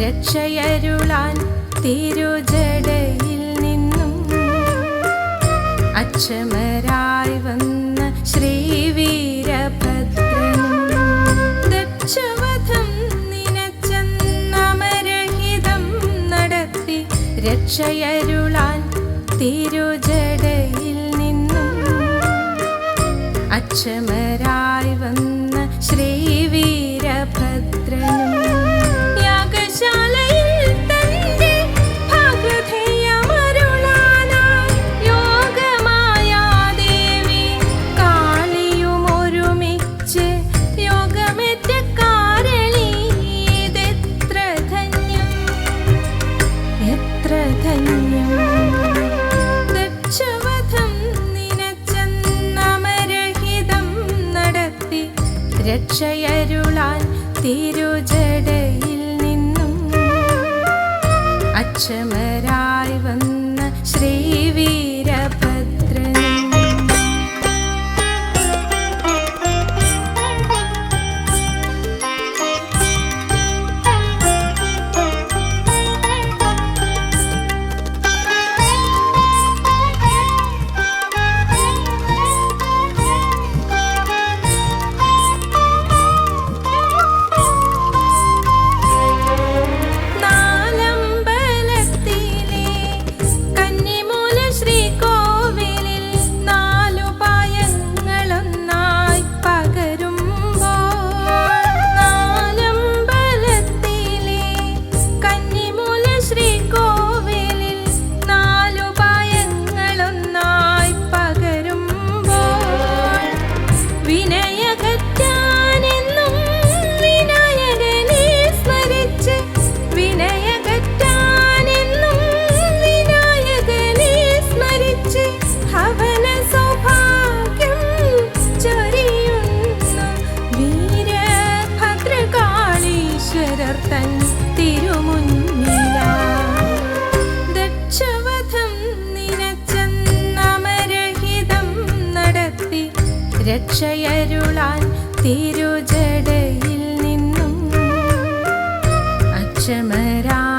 രക്ഷയരുളാൻ തിരുജടയിൽ നിന്നും അച്ഛമരായി വന്ന ശ്രീവീരഭദ്രനും ദക്ഷവധം നിനച്ചന്നമരഹിതം നടത്തി രക്ഷയരുളാൻ തിരുജടയിൽ നിന്നും അച്ഛമരായി വന്ന എത്ര ധന്യം. ദക്ഷവധം നിനച്ചന്നമരഹിതം നടത്തി. രക്ഷയരുളാൻ തിരുജടയിൽ നിന്നും അക്ഷമരായി വന്ന ശ്രീവീരഭദ്രനും വീരഭദ്രകാളീശ്വരർ തിരുമുന്നില. ദക്ഷവധം നിനച്ചന്നമരഹിതം നടത്തി രക്ഷയരുളാൻ തിരുജടയിൽ നിന്നും അക്ഷമരായി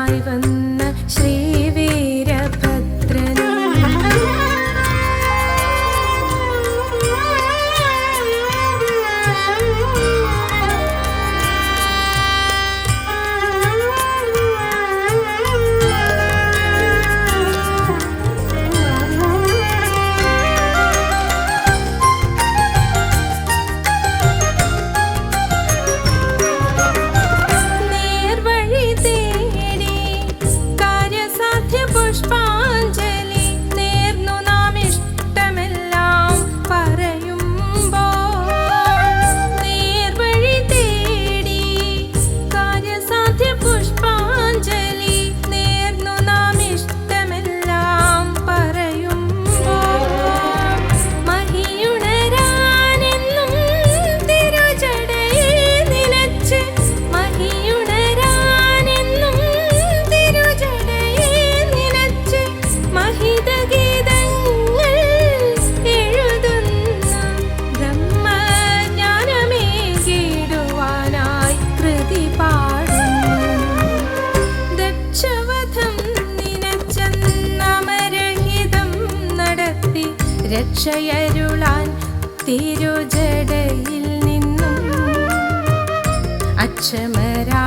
രക്ഷയരുളാൻ തിരുജടയിൽ നിന്നും അക്ഷമരാ